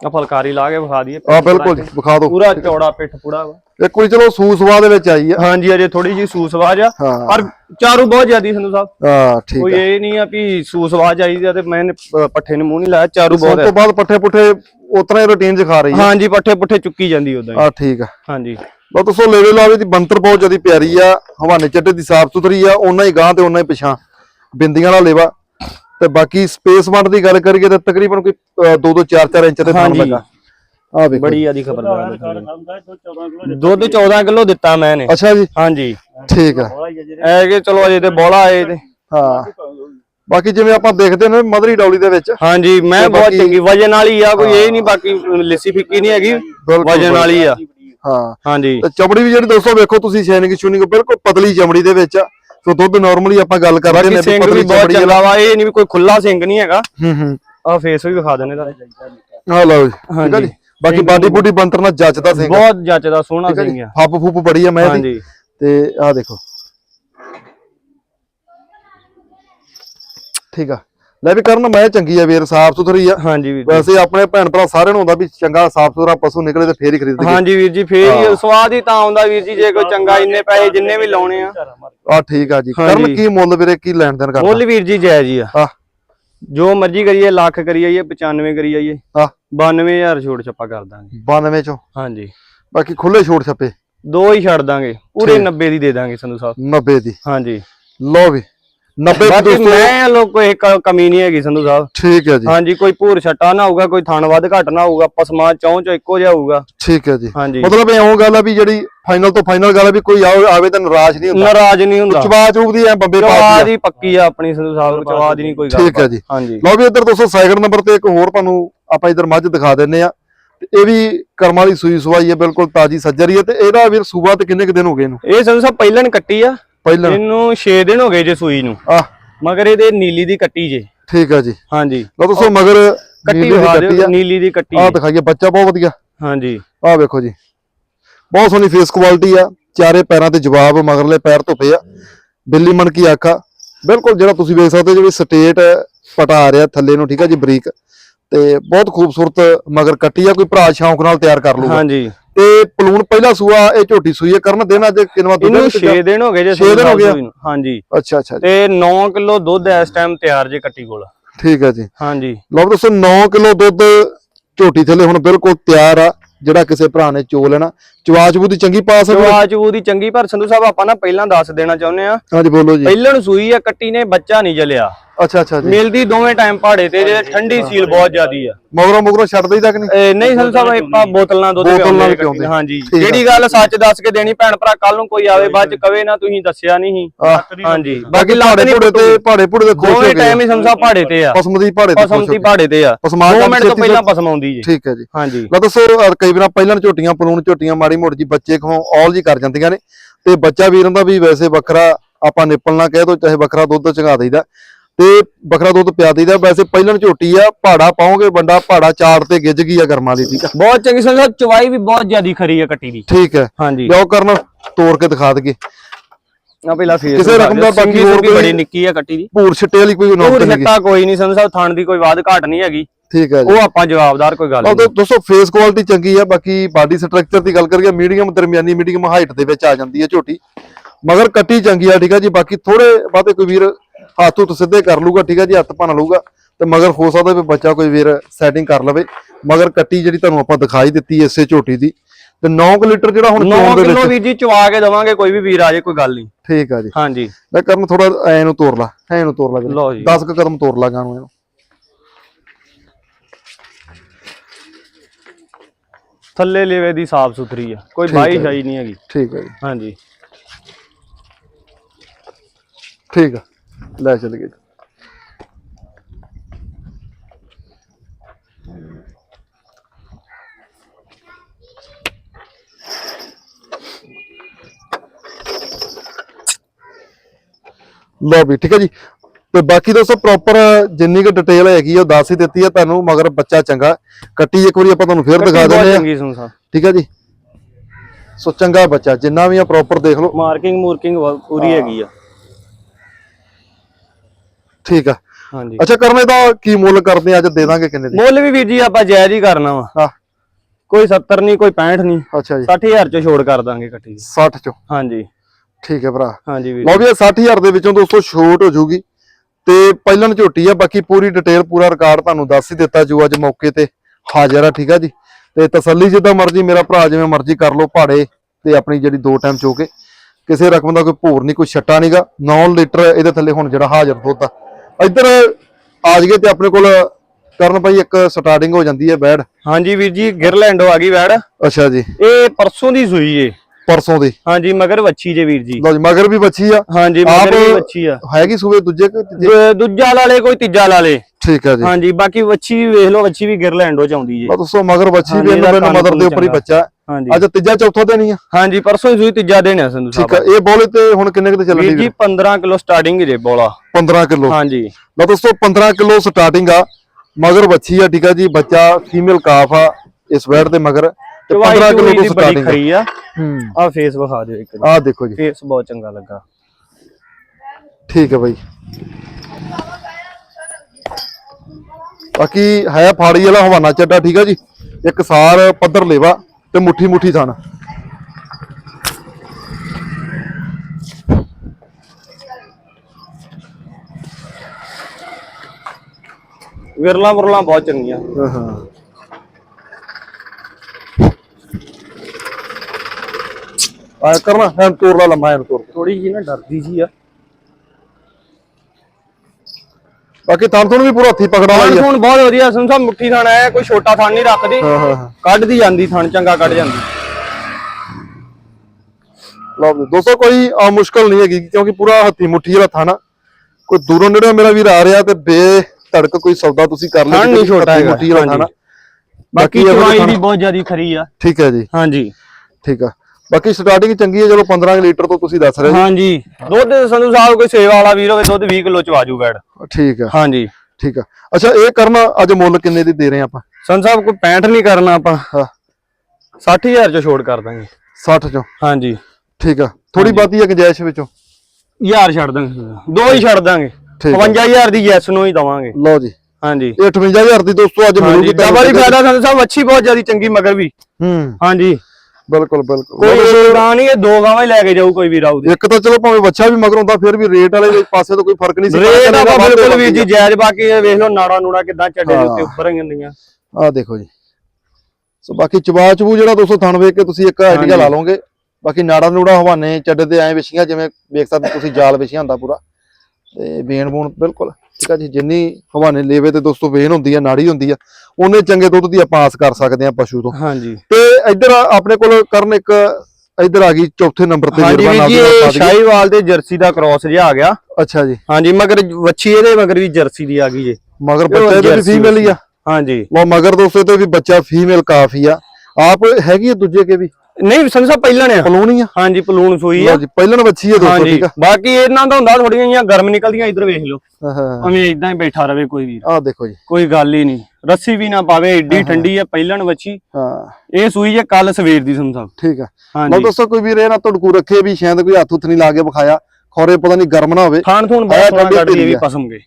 ਆ ਫਲਕਾਰੀ ਲਾ ਕੇ ਵਿਖਾ ਦਈਏ ਆ ਬਿਲਕੁਲ ਜੀ ਵਿਖਾ ਦਿਓ। ਪੂਰਾ ਚੌੜਾ ਪਿੱਠ ਪੂੜਾ ਵਾ। ਇੱਕ ਵਾਰੀ ਚਲੋ ਸੂਸਵਾ ਦੇ ਵਿੱਚ ਆਈ ਆ। ਹਾਂਜੀ ਅਜੇ ਥੋੜੀ ਜੀ ਸੂਸਵਾਜ ਆ ਹਾਂ। ਪਰ ਚਾਰੂ ਬਹੁਤ ਜ਼ਿਆਦੀ ਸੰਧੂ ਸਾਹਿਬ। ਹਾਂ ਠੀਕ ਕੋਈ ਹੈ ਇਹ ਨਹੀਂ ਆ ਵੀ ਸੂਸਵਾਜ ਆਈ ਆ ਤੇ ਮੈਂ ਇਹਨੇ, ਪੱਠੇ ਨੂੰ ਮੂੰਹ ਨਹੀਂ ਲਾਇਆ ਚਾਰੂ ਉਸ ਬਹੁਤ ਤੋਂ ਬਾਅਦ ਪੱਠੇ ਪੁੱਠੇ ਉਤਨਾ ਹੀ ਰੁਟੀਨ ਚ ਖਾ ਰਹੀ ਆ। ਆ ਹਾਂਜੀ ਪੱਠੇ ਪੁੱਠੇ ਚੁੱਕੀ ਜਾਂਦੀ ਉਦਾਂ ਹੀ। ਆ ਠੀਕ ਆ। ਹਾਂਜੀ। ਲਓ ਦੋਸਤੋ ਲੈਵਲ ਲਾਵੇ ਦੀ ਬੰਤਰ ਬਹੁਤ ਜ਼ਿਆਦਾ ਪਿਆਰੀ ਆ ਹਵਾਨੇ ਚੱਟੇ ਦੀ ਸਾਫ਼ ਸੁਥਰੀ ਆ ਉਹਨਾਂ ਹੀ ਗਾਂ ਤੇ ਉਹਨਾਂ ਹੀ ਪਿਛਾਂ ਬਿੰਦੀਆਂ ਵਾਲਾ ਲੇਵਾ। ਤੇ ਬਾਕੀ ਸਪੇਸ ਵੰਡ ਦੀ ਗੱਲ ਕਰੀਏ ਤਾਂ ਤਕਰੀਬਨ ਕੋਈ 2 2 4 4 ਇੰਚ ਦੇ ਹਾਂਜੀ। ਲੱਗਾ। ਆ ਵੇਖੋ। ਬੜੀ ਜ਼ਿਆਦੀ ਖਬਰਦਾਰ ਦੁੱਧ 14 ਕਿਲੋ ਦਿੱਤਾ ਮੈਂ ਨੇ ਅੱਛਾ ਜੀ। ਹਾਂਜੀ। ਠੀਕ ਆ। ਐ ਕਿ ਚਲੋ ਅਜੇ ਤੇ ਬੋਲਾ ਆਏ ਤੇ। ਹਾਂ। ਬਾਕੀ ਜਿਵੇਂ ਆਪਾਂ ਦੇਖਦੇ ਨੇ ਮਦਰੀ ਡੌਲੀ ਦੇ ਵਿੱਚ। ਹਾਂਜੀ ਮੈਂ ਬਹੁਤ ਚੰਗੀ ਵਜਨ ਵਾਲੀ ਆ ਕੋਈ ਇਹ ਨਹੀਂ ਬਾਕੀ ਲਿੱਸੀ ਫਿੱਕੀ ਨਹੀਂ ਹੈਗੀ ਵਜਨ ਵਾਲੀ ਆ। ਹਾਂ। ਹਾਂਜੀ। ਤੇ ਚਮੜੀ ਵੀ ਜਿਹੜੀ ਦੋਸਤੋ ਵੇਖੋ ਤੁਸੀਂ ਸ਼ੈਨਿੰਗ ਸ਼ੂਨਿੰਗ ਬਿਲਕੁਲ ਪਤਲੀ ਚਮੜੀ ਦੇ ਵਿੱਚ ਆ। ਸੋ ਦੁੱਧ ਨਾਰਮਲੀ ਆਪਾਂ ਗੱਲ ਕਰ ਰਹੇ ਨੇ ਸਿੰਘ ਵੀ ਬਹੁਤ ਚੰਗਾ ਵਾ ਇਹ ਨਹੀਂ ਵੀ ਕੋਈ ਖੁੱਲਾ ਸਿੰਘ ਨਹੀਂ ਹੈਗਾ। ਹੂੰ ਹੂੰ। ਆ ਫੇਸ ਵੀ ਵਿਖਾ ਦਿੰਨੇ ਦਾ ਆ ਲਓ ਜੀ ਠੀਕ ਆ। ਜੀ। ਬਾਕੀ ਬਾਡੀ ਬੂਡੀ ਬੰਤਰ ਨਾਲ ਜੱਜਦਾ ਸਿੰਘ ਬਹੁਤ ਜੱਚਦਾ ਸੋਹਣਾ ਆ ਸਿੰਘ ਆ। ਫੱਪ ਫੁੱਪ ਬੜੀ ਆ ਮੈਂ ਦੀ ਤੇ ਆਹ ਦੇਖੋ। ਠੀਕ ਆ। ਲੈ ਵੀ ਕਰਨ ਮੈਂ ਚੰਗੀ ਆ ਵੀਰ ਸਾਫ਼ ਸੁਥਰੀ ਆ। ਹਾਂਜੀ ਵੀਰ ਵੈਸੇ ਆਪਣੇ ਭੈਣ ਭਰਾ ਸਾਰਿਆਂ ਨੂੰ ਹੁੰਦਾ ਵੀ ਚੰਗਾ ਸਾਫ਼ ਸੁਥਰਾ ਪਸ਼ੂ ਨਿਕਲੇ ਤੇ ਫੇਰ ਹੀ ਖਰੀਦਦੇ ਹਾਂਜੀ ਵੀਰ ਜੀ ਫੇਰ ਹੀ ਸਵਾਦ ਹੀ ਤਾਂ ਆਉਂਦਾ ਵੀਰ ਜੀ ਜੇ ਕੋਈ ਚੰਗਾ ਇੰਨੇ ਪੈਸੇ ਜਿੰਨੇ ਵੀ ਲਾਉਣੇ ਆ। ਆ ਠੀਕ ਆ ਜੀ। ਕਰਨ ਕੀ ਮੁੱਲ ਵੀਰੇ ਕੀ ਲੈਣ ਦੇਣ ਕਰਦਾ ਮੁੱਲ ਵੀਰ ਜੀ ਜੈ ਜੀ ਆ। ਜੋ ਮਰਜ਼ੀ ਕਰੀਏ ਲੱਖ ਕਰੀ ਜਾਈਏ 95 ਕਰੀ ਜਾਈਏ। ਆ 92000 ਛੋੜ ਛੱਪਾ ਕਰ ਦਾਂਗੇ। 92 ਚੋਂ? ਹਾਂਜੀ। ਬਾਕੀ ਖੁੱਲੇ ਛੋੜ ਛੱਪੇ? ਦੋ ਹੀ ਛੱਡ ਦਾਂਗੇ। ਪੂਰੇ ਠੀਕ। 90 ਦੀ ਦੇ ਦਾਂਗੇ ਸੰਧੂ ਸਾਹਿਬ। 90 ਦੀ। ਹਾਂਜੀ। ਲਓ ਵੀ। 90 ਦੀ ਬਾਕੀ ਦੋਸਤੋ ਮੈਂ ਲੋਕ ਕੋਈ ਕ- ਕਮੀ ਨਹੀਂ ਹੈਗੀ ਸੰਧੂ ਸਾਹਿਬ। ਠੀਕ ਹੈ ਜੀ। ਹਾਂਜੀ ਕੋਈ ਭੂਰ ਛੱਟਾ ਨਾ ਹੋਊਗਾ ਕੋਈ ਥਣ ਵੱਧ ਘੱਟ ਨਾ ਹੋਊਗਾ ਪਸਮਾ ਚੌਂ ਚੋ ਇੱਕੋ ਜਿਹਾ ਹੋਊਗਾ। ਠੀਕ ਹੈ ਜੀ। ਹਾਂਜੀ। ਮਤਲਬ ਇਹ ਉਹ ਗੱਲ ਆ ਵੀ ਜਿਹੜੀ ਫਾਈਨਲ ਤੋਂ ਫਾਈਨਲ ਗੱਲ ਆ ਵੀ ਕੋਈ ਆਵੇ ਆਵੇ ਤਾਂ ਨਿਰਾਸ਼ ਨਹੀਂ ਹੁੰਦਾ। ਨਾਰਾਜ਼ ਨਹੀਂ ਹੁੰਦਾ। ਚਵਾ ਚੂਬ ਦੀ ਐ ਬੰਬੇ ਚਵਾਦ ਪਾਤੀ ਹੀ ਪੱਕੀ ਆ ਆਪਣੀ ਸੰਧੂ ਸਾਹਿਬ ਚਵਾਦ ਹੀ ਨਹੀਂ ਕੋਈ ਗੱਲ ਠੀਕ ਹੈ ਜੀ। ਹਾਂਜੀ। ਲਓ ਵੀ ਇੱਧਰ ਦੋਸਤੋ ਸੈਕਿੰਡ ਨੰਬਰ ਤੇ ਇੱਕ ਹੋਰ ਤੁਹਾਨੂੰ ਆਪਾਂ ਇੱਧਰ ਮੱਝ ਦਿਖਾ ਦਿੰਨੇ ਆ। ਤੇ ਇਹ ਵੀ ਕਰਮਾਂ ਦੀ ਸੂਈ ਸੁਆਈ ਹੈ ਬਿਲਕੁਲ ਤਾਜੀ ਸੱਜਰੀ ਹੈ ਤੇ ਇਹਦਾ ਵੀਰ ਸੂਬਾ ਤੇ ਕਿੰਨੇ ਕੁ ਦਿਨ ਹੋ ਗਏ ਇਹਨੂੰ? ਇਹ ਸੰਧੂ ਸਾਹਿਬ ਪਹਿਲਣ ਕੱਟੀ ਆ। ਪਹਿਲਾਂ? ਇਹਨੂੰ 6 ਦਿਨ ਹੋ ਗਏ ਜੇ ਸੂਈ ਨੂੰ। ਆ ਮਗਰ ਇਹਦੇ ਨੀਲੀ ਦੀ ਕੱਟੀ ਜੇ। ਠੀਕ ਹੈ ਜੀ। ਹਾਂਜੀ। ਲਓ ਦੋਸਤੋ ਮਗਰ ਕੱਟੀ ਵਿਖਾ ਦਿਓ ਆ। ਨੀਲੀ ਦੀ ਕੱਟੀ ਆ। ਦਿਖਾਈਏ ਬੱਚਾ ਬਹੁਤ ਵਧੀਆ। ਹਾਂਜੀ। ਆ ਵੇਖੋ ਜੀ। ਬਹੁਤ ਸੋਹਣੀ ਫੇਸ ਕੁਆਲਿਟੀ ਆ। ਚਾਰੇ ਪੈਰਾਂ ਤੇ ਜਵਾਬ ਮਗਰਲੇ ਪੈਰ ਧੁੱਪੇ ਆ। ਬਿੱਲੀ ਮਣ ਕੀ ਆਖਾ। ਬਿਲਕੁਲ ਜਿਹੜਾ ਤੁਸੀਂ ਵੇਖ ਸਕਦੇ ਜਿਹੜੀ ਸਟੇਟ ਪਟਾ ਆ ਰਿਹਾ ਥੱਲੇ ਨੂੰ ਠੀਕ ਆ ਜੀ ਬਰੀਕ। ਤੇ ਬਹੁਤ ਖੂਬਸੂਰਤ ਮਗਰ ਕੱਟੀ ਆ। ਕੋਈ ਭਰਾ ਸ਼ੌਂਕ ਨਾਲ ਤਿਆਰ ਕਰ ਲੂਗਾ ਹਾਂਜੀ। ਤੇ ਪਲੂਣ ਪਹਿਲਾ ਸੂਆ ਇਹ ਝੋਟੀ ਸੂਈ ਹੈ ਕਰਨ ਦੇਣਾ ਅੱਜ ਕਿੰਨਵਾ ਦੁੱਧ ਇਹਨੂੰ ਵਿੱਚ 6 ਦਿਨ ਹੋ ਗਏ ਜੇ ਛੇ ਦਿਨ ਹੋ ਗਏ ਆ? ਸੂਈ ਨੂੰ। ਹਾਂਜੀ। ਅੱਛਾ ਅੱਛਾ ਤੇ 9 ਕਿਲੋ ਦੁੱਧ ਇਸ ਟਾਈਮ ਤਿਆਰ ਜੇ ਕੱਟੀ ਕੋਲ। ਠੀਕ ਹੈ ਜੀ। ਹਾਂਜੀ। ਲਓ ਦੋਸਤੋ 9 ਕਿਲੋ ਦੁੱਧ ਝੋਟੀ ਥੱਲੇ ਹੁਣ ਬਿਲਕੁਲ ਤਿਆਰ ਆ ਜਿਹੜਾ ਕਿਸੇ ਭਰਾ ਨੇ ਚੋ ਲੈਣਾ। ਚਵਾ ਚਬੂ ਦੀ ਚੰਗੀ ਪਾ ਸਕਦੇ ਚਵਾ ਚੂ ਦੀ ਚੰਗੀ ਪਰ ਸੰਧੂ ਸਾਹਿਬ ਆਪਾਂ ਨਾ ਪਹਿਲਾਂ ਦੱਸ ਦੇਣਾ ਚਾਹੁੰਦੇ ਆ ਹਾਂਜੀ ਬੋਲੋ ਜੀ। ਪਹਿਲਣ ਸੂਈ ਆ ਕੱਟੀ ਨੇ ਬੱਚਾ ਨਹੀਂ ਜਲਿਆ। ਅੱਛਾ ਅੱਛਾ ਜੀ। ਮਿਲਦੀ ਦੋਵੇਂ ਟਾਈਮ ਪਹਾੜੇ ਤੇ ਜੇ ਠੰਡੀ ਸੀਲ ਬਹੁਤ ਜ਼ਿਆਦੀ ਆ। ਮਗਰੋਂ ਮਗਰੋਂ ਛੱਡ ਦੇਈ ਤੱਕ ਨਹੀਂ? ਇਹ ਨਹੀਂ ਸੰਧੂ ਸਾਹਿਬ ਆਪਾਂ ਬੋਤਲ ਨਾਲ ਦੁੱਧ ਪਿਆਉਂਦੇ। ਹਾਂਜੀ। ਠੀਕ ਆ। ਜਿਹੜੀ ਗੱਲ ਸੱਚ ਦੱਸ ਕੇ ਦੇਣੀ ਭੈਣ ਭਰਾ ਕੱਲ ਨੂੰ ਕੋਈ ਆਵੇ ਬਾਅਦ ਚ ਕਵੇ ਨਾ ਤੁਸੀਂ ਦੱਸਿਆ ਨਹੀਂ ਹਾਂਜੀ। ਬਾਕੀ ਲੱਤ ਪਹਾੜੇ ਤੇ। ਪਹਾੜੇ ਪੁੜੇ ਦੇ ਖੁਸ਼ ਹੋ ਦੋਵੇਂ ਗਏ ਟਾਈਮ ਹੀ ਸੰਧੂ ਸਾਹਿਬ ਪਹਾੜੇ ਤੇ ਆ। ਪਸਮ ਦੀ ਪਹਾੜੇ ਤੇ ਪਸਮ ਖੁਸ਼ ਦੀ ਹੋ ਗਏ। ਪਹਾੜੇ ਤੇ ਆ। ਪਸਮਾ 2 ਕੰਮ ਮਿੰਟ ਤੋਂ ਪਹਿਲਾਂ ਪਸਮ ਆਉਂਦੀ ਜੀ। ਠੀਕ ਹੈ ਜੀ। ਹਾਂਜੀ। ਲਓ ਦੱਸੋ ਕਈ ਵਾਰ ਪਹਿਲਾਂ ਝੋਟੀਆਂ ਪਲੂਣ ਝੋਟੀਆਂ ਮਾੜੀ ਮੋੜ ਜੀ ਬੱਚੇ ਖੋਂ ਔਲ ਜੀ ਕਰ ਜਾਂਦੀਆਂ ਨੇ। ਤੇ ਬੱਚਾ ਵੀਰਾਂ ਦਾ ਵੀ ਵੈਸੇ ਵੱਖਰਾ ਆਪਾਂ ਨਿਪਲ ਨਾ ਕਹਿ ਦੋ ਚਾਹੇ ਵੱਖਰਾ ਦੁੱਧ ਚੰਗਾ ਦਈਦਾ। ਤੇ ਵੱਖਰਾ ਦੁੱਧ ਪਿਆ ਦਈਦਾ। ਵੈਸੇ ਪਹਿਲਾਂ ਝੋਟੀ ਆ ਪਹਾੜਾ ਪਾਓਗੇ ਬੰਦਾ ਪਹਾੜਾ ਚਾਰ ਤੇ ਗਿੱਜ ਗਈ ਆ ਗਰਮਾਂ ਦੀ ਠੀਕ ਆ? ਬਹੁਤ ਚੰਗੀ ਸਾਹਿਬ ਚਵਾਈ ਵੀ ਬਹੁਤ ਜ਼ਿਆਦੀ ਖਰੀ ਆ ਕੱਟੀ ਦੀ। ਠੀਕ ਹੈ। ਹਾਂਜੀ। ਲਿਓ ਕਰਨ ਤੋੜ ਕੇ ਦਿਖਾ ਦਈਏ। ਆ ਪਹਿਲਾਂ ਫੇਸ ਕਿਸੇ ਰਕਮ ਦਾ ਬਾਕੀ ਹੋਰ ਕੋਈ- ਬੜੀ ਨਿੱਕੀ ਆ ਕੱਟੀ ਦੀ। ਭੂਰ ਛਿੱਟੇ ਵਾਲੀ ਕੋਈ ਨੌਬਤ ਨਹੀਂ ਛੱਟਾ ਕੋਈ ਨਹੀਂ ਸੰਧੂ ਸਾਹਿਬ ਥਣ ਦੀ ਕੋਈ ਵਾਧ ਘਾਟ ਨਹੀਂ ਹੈਗੀ। ਠੀਕ ਹੈ ਜੀ। ਉਹ ਆਪਾਂ ਜਵਾਬਦਾਰ ਕੋਈ ਗੱਲ ਨਹੀਂ। ਦੋਸਤੋ ਫੇਸ ਕੁਆਲਿਟੀ ਚੰਗੀ ਆ ਬਾਕੀ ਬਾਡੀ ਸਟਰਕਚਰ ਦੀ ਗੱਲ ਕਰੀਏ ਮੀਡੀਅਮ ਦਰਮਿਆਨੀ ਮੀਡੀਅਮ ਹਾਈਟ ਦੇ ਵਿੱਚ ਆ ਜਾਂਦੀ ਹੈ ਝੋਟੀ। ਮਗਰ ਕੱਟੀ ਚੰਗੀ ਆ ਠੀਕ ਆ ਜੀ। ਬਾਕੀ ਥੋੜੇ ਬਾਤੇ ਕੋਈ ਵੀਰ ਹੱਥ ਹੁੱਥ ਸਿੱਧੇ ਕਰ ਲੂਗਾ ਠੀਕ ਆ ਜੀ ਹੱਥ ਭੰਨ ਲੂਗਾ ਤੇ ਮਗਰ ਹੋ ਸਕਦਾ ਵੀ ਬੱਚਾ ਕੋਈ ਵੀਰ ਸੈਟਿੰਗ ਕਰ ਲਵੇ। ਮਗਰ ਕੱਟੀ ਜਿਹੜੀ ਤੁਹਾਨੂੰ ਆਪਾਂ ਦਿਖਾਈ ਦਿੱਤੀ ਇਸੇ ਝੋਟੀ ਦੀ। ਤੇ 9 ਲੀਟਰ ਜਿਹੜਾ ਹੁਣ 9 ਚੋਣ ਦੇ ਕਿਲੋ ਵੀਰ ਜੀ ਚਵਾ ਕੇ ਦਵਾਂਗੇ ਕੋਈ ਵੀ ਵੀਰ ਆ ਜਾਏ ਕੋਈ ਗੱਲ ਨਹੀਂ। ਠੀਕ ਆ ਜੀ। ਹਾਂਜੀ। ਲੈ ਕਰਨ ਥੋੜਾ ਐ ਨੂੰ ਤੋਰ ਲਾ ਐ ਨੂੰ ਤੋਰ ਲਾ ਲਓ ਜੀ। 10 ਕ ਕਦਮ ਤੋਰ ਲਾ ਗਾਨੂੰ ਇਹਨੂੰ। ਥੱਲੇ ਲੇਵੇ ਦੀ ਸਾਫ਼ ਸੁਥਰੀ ਆ ਕੋਈ ਹੈ ਬਾਈ ਜੀ। ਸ਼ਾਈ ਨਹੀਂ ਹੈਗੀ। ਠੀਕ ਆ ਜੀ। ਹਾਂਜੀ। ਠੀਕ ਆ। ਲੈ ਚੱਲ ਗਏ। ਲੋ ਵੀ ਠੀਕ ਹੈ ਜੀ। ਤੇ ਬਾਕੀ ਦੋਸਤੋ ਪ੍ਰੋਪਰ ਜਿੰਨੀ ਕੁ ਡਿਟੇਲ ਹੈਗੀ ਉਹ ਦੱਸ ਹੀ ਦਿੱਤੀ ਹੈ ਤੁਹਾਨੂੰ ਮਗਰ ਬੱਚਾ ਚੰਗਾ। ਕੱਟੀ ਇੱਕ ਵਾਰੀ ਆਪਾਂ ਤੁਹਾਨੂੰ ਫੇਰ ਦਿਖਾ ਦਿੰਦੇ ਆ। ਠੀਕ ਹੈ ਜੀ। ਸੋ ਚੰਗਾ ਬੱਚਾ ਜਿੰਨਾ ਵੀ ਆ ਪ੍ਰੋਪਰ ਦੇਖ ਲਓ। ਮਾਰਕਿੰਗ ਮੂਰਕਿੰਗ ਪੂਰੀ ਹੈਗੀ ਆ। ਠੀਕ ਆ। ਹਾਂਜੀ। ਅੱਛਾ ਕਰਨੇ ਦਾ ਕੀ ਮੁੱਲ ਕਰਦੇ ਆ? ਅੱਜ ਦੇ ਦਾਂਗੇ ਕਿੰਨੇ ਦੀ? ਮੁੱਲ ਵੀ ਵੀਰ ਜੀ ਆਪਾਂ ਜਾਇਜ਼ ਹੀ ਕਰਨਾ ਵਾ। ਹਾਂ। ਕੋਈ 70 ਨਹੀਂ ਕੋਈ 65 ਨਹੀਂ। ਅੱਛਾ ਜੀ। 60000 ਚ ਛੋੜ ਕਰ ਦਾਂਗੇ ਕੱਟੀ ਦੀ 60 ਚੋਂ। ਹਾਂਜੀ। ਠੀਕ ਹੈ ਭਰਾ। ਹਾਂਜੀ ਵੀਰ ਲਓ ਵੀ ਇਹ 60000 ਦੇ ਵਿੱਚੋਂ ਦੋਸਤੋ ਛੋਟ ਹੋ ਜੂਗੀ। ਤੇ ਪਹਿਲਾਂ ਝੋਟੀ ਆ ਬਾਕੀ ਪੂਰੀ ਡਿਟੇਲ ਪੂਰਾ ਰਿਕਾਰਡ ਤੁਹਾਨੂੰ ਦੱਸ ਹੀ ਦਿੱਤਾ ਜੋ ਅੱਜ ਮੌਕੇ ਤੇ। ਹਾਜ਼ਰ ਆ ਠੀਕ ਆ ਜੀ। ਤੇ ਤਸੱਲੀ ਜਿੱਦਾਂ ਮਰਜ਼ੀ ਮੇਰਾ ਭਰਾ ਜਿਵੇਂ ਮਰਜ਼ੀ ਕਰ ਲਓ ਪਹਾੜੇ ਤੇ ਆਪਣੀ ਜਿਹੜੀ ਦੋ ਟਾਈਮ ਚੋ ਕੇ ਕਿਸੇ ਰਕਮ ਦਾ ਕੋਈ ਭੂਰ ਨਹੀਂ ਕੋਈ ਛੱਟਾ ਨਹੀਂਗਾ 9 ਲੀਟਰ ਇਹਦੇ ਥੱਲੇ ਹੁਣ ਜਿਹੜਾ ਹਾਜ਼ਰ ਦੁੱਧ ਆ ਇੱਧਰ ਆ ਜਗੇ ਤੇ ਆਪਣੇ ਕੋਲ ਕਰਨ ਭਾਈ ਇੱਕ ਸਟਾਰਟਿੰਗ ਹੋ ਜਾਂਦੀ ਹੈ ਬੈੜ ਹਾਂਜੀ ਵੀਰ ਜੀ ਗਿਰਲੈਂਡੋ ਆ ਗਈ ਵੈੜ ਅੱਛਾ ਜੀ। ਇਹ ਪਰਸੋਂ ਦੀ ਸੂਈ ਏ। ਪਰਸੋਂ ਦੀ। ਹਾਂਜੀ ਮਗਰ ਵੱਛੀ ਜੇ ਵੀਰ ਜੀ। ਲਓ ਜੀ ਮਗਰ ਵੀ ਬੱਚੀ ਆ। ਹਾਂਜੀ ਮਗਰ ਵੀ ਵੱਛੀ ਆ। ਹੈਗੀ ਸੂਏ ਦੂਜੇ ਦੂਜਾ ਲਾ ਲੇ ਕੋਈ ਤੀਜਾ ਲਾ ਲੇ। ਠੀਕ ਆ ਜੀ। ਹਾਂਜੀ ਬਾਕੀ ਵੱਛੀ ਵੀ ਵੇਖ ਲਓ ਵੱਛੀ ਵੀ ਗਿਰਲੈਂਡੋ ਚ ਆਉਂਦੀ ਜੇ। ਲਓ ਦੋਸਤੋ ਮਗਰ ਹਾਂਜੀ, ਵੀ ਇਹਨਾਂ ਦੇ ਮਦਰ ਦੇ ਉੱਪਰ ਹੀ। ਬੱਚਾ। ਹਾਂਜੀ। ਅੱਜ ਤੀਜਾ ਚੌਥਾ ਤੇ ਨਹੀਂ ਆ। ਹਾਂਜੀ ਪਰਸੋਂ ਹੀ ਸੂਈ ਤੀਜਾ ਦਿਨ ਆ ਸੰਧੂ ਠੀਕ ਆ ਸਾਹਿਬ ਇਹ ਬੋਲੇ ਤੇ ਹੁਣ ਕਿੰਨੇ ਕਿਤੇ ਚੱਲਣ ਦੀ ਜੀ 15 ਕਿਲੋ ਸਟਾਰਟਿੰਗ ਜੇ ਬੋਲਾ। 15 ਕਿਲੋ। ਹਾਂਜੀ। ਲਓ ਦੋਸਤੋ 15 ਕਿਲੋ ਸਟਾਰਟਿੰਗ ਆ। ਮਗਰ ਬੱਚੀ ਆ ਠੀਕ ਆ ਜੀ ਬੱਚਾ ਫੀਮੇਲ ਕਾਫ ਆ ਇਸ ਵੈਟ ਦੇ ਮਗਰ। ਤੇ 15 ਕਿਲੋ ਤੋਂ ਦੀ ਬੜੀ ਸਟਾਰਟਿੰਗ ਖਰੀ ਆ। ਹੂੰ। ਆ ਫੇਸ ਵਿਖਾ ਦਿਓ ਇੱਕ ਆਹ ਦੇਖੋ ਜੀ। ਫੇਸ ਬਹੁਤ ਚੰਗਾ ਲੱਗਾ। ਠੀਕ ਹੈ ਬਾਈ। ਬਾਕੀ ਹੈ ਫਾੜੀ ਵਾਲਾ ਹਵਾਨਾ ਚੱਡਾ ਠੀਕ ਆ ਜੀ। ਇੱਕ ਸਾਰ ਪੱਧਰ ਲੇਵਾ। ਤੇ ਮੁੱਠੀ ਮੁੱਠੀ ਥਣ। ਵਿਰਲਾ ਮੁਰਲਾ ਬਹੁਤ ਚੰਗੀਆਂ। ਹਾਂ ਹਾਂ। ਆ ਕਰਨਾ ਹੈ ਤੋਰ ਲਾ ਲੰਮਾ ਹੈ ਤੋਰ ਥੋੜੀ ਜੀ ਨਾ ਡਰਦੀ ਜੀ ਆ। ਬਾਕੀ ਤੋਂ ਵੀ ਪੂਰਾ ਹੱਥੀ ਪਕੜਾ ਲਈ ਆ। ਹੁਣ ਬਹੁਤ ਵਧੀਆ ਸੰਸਾ ਮੁੱਠੀ ਥਣ ਹੈ ਕੋਈ ਛੋਟਾ ਥਣ ਨਹੀਂ ਰੱਖਦੀ। ਹਾਂ ਹਾਂ ਹਾਂ। ਕੱਢਦੀ ਜਾਂਦੀ ਥਣ ਚੰਗਾ ਕੱਢ ਜਾਂਦੀ। ਲਓ ਜੀ ਦੋਸਤੋ ਕੋਈ ਆ ਮੁਸ਼ਕਲ ਨਹੀਂ ਹੈਗੀ ਕਿਉਂਕਿ ਪੂਰਾ ਹੱਥੀ ਮੁੱਠੀ ਵਾਲਾ ਥਾਣਾ ਕੋਈ ਦੂਰੋਂ ਨੇੜੇ ਮੇਰਾ ਵੀਰ ਆ ਰਿਹਾ ਤੇ ਬੇ ਧੜਕ ਕੋਈ ਸੌਦਾ ਤੁਸੀਂ ਕਰ ਲਿਓ ਥਣ ਨਹੀਂ ਛੋਟਾ ਹੈਗਾ, ਮੁੱਠੀ ਵਾਲਾ ਹਾਂਜੀ। ਥਾਣਾ ਬਾਕੀ ਇਹ ਵਾਲੇ ਚਵਾਈ ਥਣ- ਦੀ ਬਹੁਤ ਜ਼ਿਆਦੀ ਖਰੀ ਆ। ਠੀਕ ਹੈ ਜੀ। ਹਾਂਜੀ। ਠੀਕ ਆ। ਬਾਕੀ ਸਟਾਰਟਿੰਗ ਚੰਗੀ ਹੈ ਚਲੋ 15 ਕੁ ਲੀਟਰ ਤੋਂ ਤੁਸੀਂ ਦੱਸ ਰਹੇ ਜੀ। ਹਾਂਜੀ। ਦੁੱਧ ਸੰਧੂ ਸਾਹਿਬ ਕੋਈ ਸੇਵਾ ਵਾਲਾ ਵੀਰ ਹੋਵੇ ਦੁੱਧ 20 ਕਿਲੋ ਚਵਾਜੂ ਬੈੜ ਠੀਕ ਆ ਹਾਂਜੀ। ਠੀਕ ਆ ਅੱਛਾ ਇਹ ਕਰਨਾ ਅੱਜ ਮੁੱਲ ਕਿੰਨੇ ਦੀ ਦੇ ਰਹੇ ਆਪਾਂ? ਸੰਧੂ ਸਾਹਿਬ ਕੋਈ 65 ਨਹੀਂ ਕਰਨਾ ਆਪਾਂ। ਹਾਂ। 60000 ਚ ਛੋੜ ਕਰ ਦਾਂਗੇ। 60 ਚੋਂ। ਹਾਂਜੀ। ਠੀਕ ਆ ਥੋੜੀ ਬਾਤੀ ਹੈ ਗੁੰਜਾਇਸ਼ ਵਿੱਚੋਂ? ਯਾਰ ਛੱਡ ਦਾਂਗੇ। ਦੋ ਹੀ ਛੱਡ ਦਾਂਗੇ। ਠੀਕ ਆ। 55000 ਦੀ ਯੈਸ ਨੂੰ ਹੀ ਦਵਾਂਗੇ। ਲਓ ਜੀ। ਹਾਂਜੀ। ਇਹ 58000 ਦੀ ਦੋਸਤੋ ਅੱਜ ਮਿਲੂਗੀ ਡਬਲ ਹੀ? ਫਾਇਦਾ ਸੰਧੂ ਸਾਹਿਬ ਅੱਛੀ ਬਹੁਤ ਜ਼ਿਆਦੀ ਚੰਗੀ ਮਗਰ ਵੀ। ਹੂੰ। ਹਾਂਜੀ। ਬਿਲਕੁਲ ਬਿਲਕੁਲ। ਕੋਈ ਗਾਂ ਨਹੀਂ ਇਹ ਦੋ ਗਾਵਾਂ ਹੀ ਲੈ ਕੇ ਜਾਊ ਕੋਈ ਵੀਰ ਆਊ ਇੱਕ ਤਾਂ ਚਲੋ ਭਾਵੇਂ ਬੱਚਾ ਵੀ ਮਗਰ ਹੁੰਦਾ ਫਿਰ ਵੀ ਰੇਟ ਵਾਲੇ ਪਾਸੇ ਤੋਂ ਕੋਈ ਫ਼ਰਕ ਨਹੀਂ ਸੀ। ਰੇਟ ਆਪਾਂ ਬਿਲਕੁਲ ਵੀਰ ਜੀ ਜਾਇਜ਼ ਬਾਕੀ ਇਹ ਵੇਖ ਲਓ ਨਾੜਾ ਨੂੜਾ ਕਿਦਾਂ ਚੱਡੇ ਦੇ ਉੱਤੇ। ਉੱਪਰ ਜਾਂਦੀਆਂ ਆ ਦੇਖੋ ਜੀ। ਸੋ ਬਾਕੀ ਚਬਾ ਚਬੂ ਜਿਹੜਾ ਦੋਸਤੋ ਥਣ ਵੇਖ ਕੇ ਤੁਸੀਂ ਇੱਕ ਆਈਡੀਆ ਲਾ ਲਓਗੇ। ਬਾਕੀ ਨਾੜਾ ਨੂੜਾ ਹਵਾਨੇ ਚੱਡੇ ਤੇ ਐ ਵਿਛੀਆਂ ਜਿਵੇਂ ਵੇਖ ਸਕਦੇ ਤੁਸੀਂ ਜਾਲ ਵਿਛਿਆ ਹੁੰਦਾ ਪੂਰਾ। ਤੇ ਵੇਣ ਬੂਣ ਬਿਲਕੁਲ। ਠੀਕ ਆ ਜੀ ਜਿੰਨੀ ਹਵਾਨੇ ਲੇਵੇ ਤੇ ਦੋਸਤੋ ਵੇਨ ਹੁੰਦੀ ਆ ਨਾੜੀ ਹੁੰਦੀ ਆ ਉਹਨੇ ਚੰਗੇ ਦੁੱਧ ਦੀ ਆਪਾਂ ਆਸ ਕਰ ਸਕਦੇ ਆ ਪਸ਼ੂ ਤੋਂ। ਹਾਂਜੀ। ਤੇ ਇੱਧਰ ਆਪਣੇ ਕੋਲ ਕਰਨ ਇੱਕ ਇੱਧਰ ਆ ਗਈ ਚੌਥੇ ਨੰਬਰ ਤੇ ਹਾਂਜੀ ਜੀ ਦੀ। ਸ਼ਾਹੀਵਾਲ ਤੇ ਜਰਸੀ ਦਾ ਕ੍ਰਾਸ ਜਿਹਾ ਆ ਗਿਆ। ਅੱਛਾ ਜੀ। ਹਾਂਜੀ ਮਗਰ ਵੱਛੀ ਇਹਦੇ ਮਗਰ ਵੀ ਜਰਸੀ ਦੀ ਆ ਗਈ ਜੇ। ਮਗਰ ਬੱਚੇ ਤੇ ਵੀ ਫੀਮੇਲ ਹੀ ਆ। ਹਾਂਜੀ। ਲੋ ਮਗਰ ਦੋਸਤੋ ਤੇ ਵੀ ਬੱਚਾ ਫੀਮੇਲ ਕਾਫੀ ਆ। ਆਪ ਹੈਗੀ ਦੂਜੇ ਕੇ ਵੀ? ਨਹੀਂ ਸੰਸਾ ਪਹਿਲਾਂ ਨੇ ਕਲੋਨੀ ਆ। ਹਾਂਜੀ ਪਲੂਣ ਸੂਈ ਆ। ਲਓ ਜੀ ਪਹਿਲਣ ਬੱਚੀ ਆ ਦੋਸਤੋ ਠੀਕ ਆ। ਬਾਕੀ ਇਹਨਾਂ ਦਾ ਹੁੰਦਾ ਥੋੜੀਆਂ ਜਿਹੀਆਂ ਗਰਮ ਨਿਕਲਦੀਆਂ ਇੱਧਰ ਵੇਖ ਲਓ। ਐਵੇਂ ਇਦਾਂ ਹੀ। ਬੈਠਾ ਰਵੇ ਕੋਈ ਵੀਰ ਆ ਦੇਖੋ ਜੀ। ਕੋਈ ਗੱਲ ਹੀ ਨਹੀਂ। ਰੱਸੀ ਵੀ ਨਾ ਪਾਵੇ ਏਡੀ ਠੰਡੀ ਆ ਪਹਿਲਣ ਵੱਛੀ ਹਾਂ। ਇਹ ਸੂਈ ਜੇ ਕੱਲ ਸਵੇਰ ਦੀ ਸੰਸਾ ਠੀਕ ਆ। ਲਓ ਦੋਸਤੋ ਕੋਈ ਵੀਰ ਇਹ ਨਾ ਧੜਕੂ ਰੱਖੇ ਵੀ ਸ਼ਾਇਦ ਕੋਈ ਹੱਥ ਹੁੱਥ ਨਹੀਂ ਲਾ ਕੇ ਵਿਖਾਇਆ। ਖੋਰੇ ਪਤਾ ਨਹੀਂ ਗਰਮ ਨਾ ਹੋਵੇ। ਥਾਣ ਥੂਣ ਬਹੁਤ ਠੰਡੀ ਵੀ। ਪਸਮ ਗਏ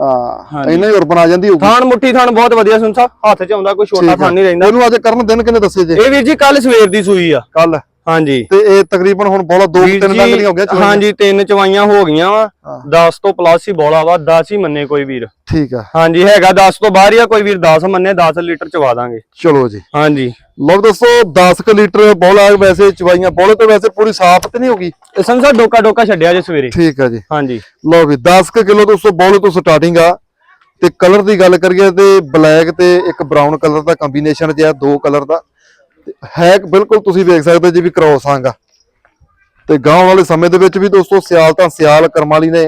ਆ ਹਾਂਜੀ। ਇੰਨਾ ਹੀ ਹੋਰ ਬਣਾ ਜਾਂਦੀ ਹੋਊਗੀ। ਥਾਣ ਮੁੱਠੀ ਥਾਣ ਬਹੁਤ ਵਧੀਆ ਸੰਸਾ ਹੱਥ 'ਚ ਆਉਂਦਾ ਕੋਈ ਛੋਟਾ ਆ। ਥਾਣ ਨਹੀਂ ਰਹਿੰਦਾ। ਇਹਨੂੰ ਅੱਜ ਕਰਨ ਦਿਨ ਕਿੰਨੇ ਦੱਸੇ ਜੇ? ਇਹ ਵੀਰ ਜੀ ਕੱਲ ਸਵੇਰ ਦੀ ਸੂਈ ਆ। ਕੱਲ ਹਾਂਜੀ। ਤੇ ਇਹ ਤਕਰੀਬਨ ਹੁਣ ਬੋਲਾ ਦੋ ਵੀਰ ਤਿੰਨ ਜੀ, ਡੰਗ ਨਹੀਂ ਹੋ ਗਿਆ ਚਵਾਈਆਂ। ਹਾਂਜੀ ਤਿੰਨ ਚਵਾਈਆਂ ਹੋ ਗਈਆਂ ਵਾ। ਹਾਂ। 10 ਤੋਂ ਪਲੱਸ ਹੀ ਬੋਲਾ ਵਾ 10 ਹੀ ਮੰਨੇ ਕੋਈ ਵੀਰ। ਠੀਕ ਆ। ਹਾਂਜੀ ਹੈਗਾ 10 ਤੋਂ ਬਾਹਰ ਹੀ ਆ ਕੋਈ ਵੀਰ 10 ਮੰਨੇ 10 ਲੀਟਰ ਚਵਾ ਦਾਂਗੇ। ਚਲੋ ਜੀ। ਹਾਂਜੀ। ਲਓ ਦੋਸਤੋ 10 ਕ ਲੀਟਰ ਬੋਲਾ ਵੈਸੇ ਚਵਾਈਆਂ ਬੋਲੇ ਤੇ ਵੈਸੇ ਪੂਰੀ ਸਾਫ਼ ਤੇ ਨਹੀਂ ਹੋਗੀ ਇਹ ਸੰਸਾ ਡੋਕਾ ਡੋਕਾ ਛੱਡਿਆ ਜੇ ਸਵੇਰੇ। ਠੀਕ ਆ ਜੀ। ਹਾਂਜੀ। ਲਓ ਵੀ 10 ਕ ਕਿਲੋ ਦੋਸਤੋ ਬੋਲੇ ਤੋਂ ਸਟਾਰਟਿੰਗ ਆ। ਤੇ ਕਲਰ ਦੀ ਗੱਲ ਕਰੀਏ ਤੇ ਬਲੈਕ ਤੇ ਇੱਕ ਬਰਾਊਨ ਕਲਰ ਦਾ ਕੰਬੀਨੇਸ਼ਨ ਜਿਹਾ ਦੋ ਕਲਰ ਦਾ। ਹੈ ਬਿਲਕੁਲ ਤੁਸੀਂ ਵੇਖ ਸਕਦੇ ਜੀ ਵੀ ਕ੍ਰੋਸ ਆਂਗਾ ਤੇ ਗਾਂਵ ਵਾਲੇ ਸਮੇਂ ਦੇ ਵਿੱਚ ਵੀ ਦੋਸਤੋ ਸਿਆਲ ਤਾਂ ਸਿਆਲ ਕਰਮਾਲੀ ਨੇ